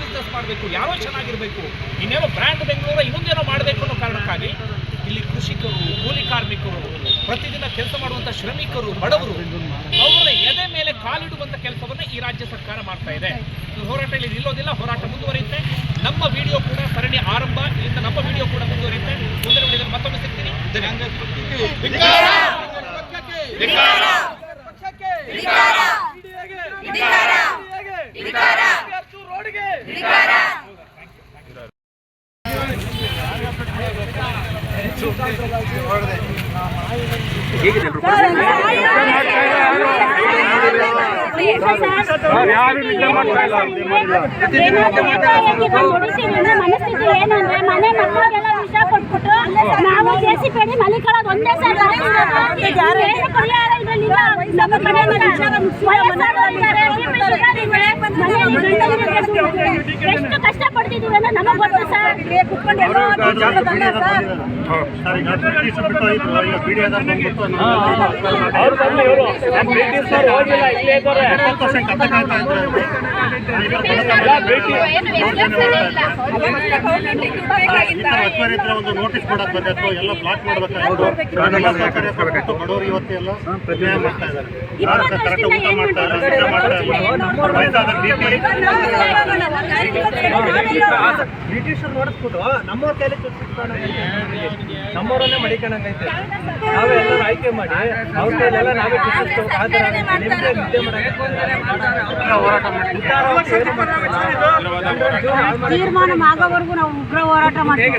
Business ಮಾಡಬೇಕು ಯಾರೋ ಚೆನ್ನಾಗಿರಬೇಕು ಇನ್ನೇನೋ ಬ್ರ್ಯಾಂಡ್ ಬೆಂಗಳೂರು ಇನ್ನೊಂದೇನೋ ಮಾಡಬೇಕು ಅನ್ನೋ ಕಾರಣಕ್ಕಾಗಿ ಇಲ್ಲಿ ಕೃಷಿಕರು ಕೂಲಿ ಕಾರ್ಮಿಕರು ಪ್ರತಿದಿನ ಕೆಲಸ ಮಾಡುವಂಥ ಶ್ರಮಿಕರು ಬಡವರು ಅವರ ಎದೆ ಮೇಲೆ ಕಾಲಿಡುವಂಥ ಕೆಲಸವನ್ನು ಈ ರಾಜ್ಯ ಸರ್ಕಾರ ಮಾಡ್ತಾ ಇದೆ. ಈ ಹೋರಾಟ ಇಲ್ಲಿ ನಿಲ್ಲೋದಿಲ್ಲ ಹೋರಾಟ ಮುಂದುವರಿಯುತ್ತೆ. ನಮ್ಮ ವಿಡಿಯೋ ಕೂಡ ಸರಣಿ ಆರಂಭ. ಇಲ್ಲಿಂದ ನಮ್ಮ ವಿಡಿಯೋ ಕೂಡ ಮುಂದುವರಿಯುತ್ತೆ. ಮುಂದಿನ ವಿಡಿಯೋದಲ್ಲಿ ಮತ್ತೊಮ್ಮೆ ಸಿಗ್ತೀನಿ. ಮನಸ್ಥಿತಿ ಏನಂದ್ರೆ ಮನೆ ಮಕ್ಕಳಿಗೆಲ್ಲ ವಿಷ ನಾವು ಜೆ ಪೇಡಿ ಒಂದೇ ಗಂಡನಿಗೆ ಎಷ್ಟು ಕಷ್ಟ ಪಡ್ತಿದೀವಿ ಅಂತ ನಮಗೆ ಗೊತ್ತು ಸರ್? ಸರ್. ಒಂದು ನೋಟಿಸ್ ಕೊಡಕ್ ಬಂದಿತ್ತು ಎಲ್ಲ ಬ್ಲಾಕ್ ಮಾಡ್ಬೇಕಾಗಿತ್ತು ಎಲ್ಲ ಸೌಕರ್ಯ ಕೊಟ್ಬಿಟ್ಟು ಬಡವರು ಇವತ್ತು ಮಾಡ್ತಾ ಇದ್ದಾರೆ. ಯಾರು ಕರೆಕ್ಟ್ ಊಟ ಮಾಡ್ತಾ ಇಲ್ಲ ನಿದ್ದೆ ಮಾಡ್ತಾ ಇಲ್ಲ ವಯಸ್ಸಾದ ಬ್ರಿಟಿಷರು ನೋಡಿಸ್ಬಿಟ್ಟು ನಮ್ಮವ್ರ ಕೈಲಿ ನಮ್ಮವರನ್ನೇ ಮಡಿಕೊಂಡಂಗೈತೆ ನಾವೇ ಎಲ್ಲರೂ ಆಯ್ಕೆ ಮಾಡಿ ಅವ್ರ ಕೈಲೆಲ್ಲ ನಾವೇ ನಿಮ್ಗೆ ನಿದ್ದೆ ತೀರ್ಮಾನ ಆಗೋವರೆಗೂ ನಾವು ಉಗ್ರ ಹೋರಾಟ ಮಾಡ್ತೀವಿ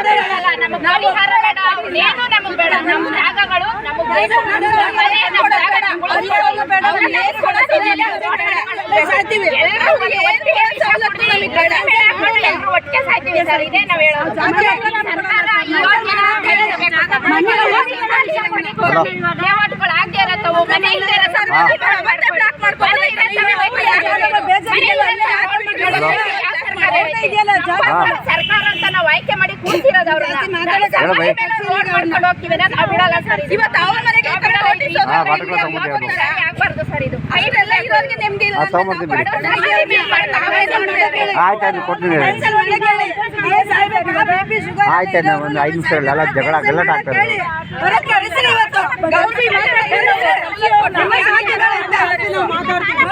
ನಮಗೆ ಪರಿಹಾರ ಬೇಡ ಏನು ನಮಗ್ ಬೇಡ ನಮ್ಮ ಜಾಗಗಳು ನಮಗೆ ಬೇಕು ನಮ್ಮ ಮನೆ, ನಮ್ಮ ಜಾಗ ಒಟ್ಟಿಗೆ ಸಾಯ್ತೀವಿ ಸರ್ ಇದೇ ನಾವು ಹೇಳೋದು ಸರ್ಕಾರ ಲೇಔಟ್ಗಳು ಆಗದೆ ಇರತ್ತವು ಮನೆ ಇಲ್ಲದೆ ಇರತ್ತವು ಸರ್ಕಾರ ಅಂತ ನಾವು ಆಯ್ಕೆ ಮಾಡಿ ಕೂರ್ಸಿರೋದು ಅವ್ರನ್ನ. ಹೋಗ್ತೀವಿ ನಾವು. ಬಿಡಲ್ಲ ಸರ್ ಇವತ್ತು ಅವ್ರ ಮನೆಗೆ ಆಗ್ಬಾರ್ದು ಸರ್ ಇದು. ಐದೆಲ್ಲ ಇರೋರಿಗೆ ನೆಮ್ಮದಿ ಇಲ್ಲ ಆಯ್ತಾಯ್ತು ಕೊಡ್ತೀನಿ ಆಯ್ತಾಯ್ತು ಒಂದು ಐದು ನಿಮಿಷ ಎಲ್ಲ ಜಗಳ ಗಲಾಟ ಆಗ್ತದೆ ಮಾತಾಡ್ತೀವಿ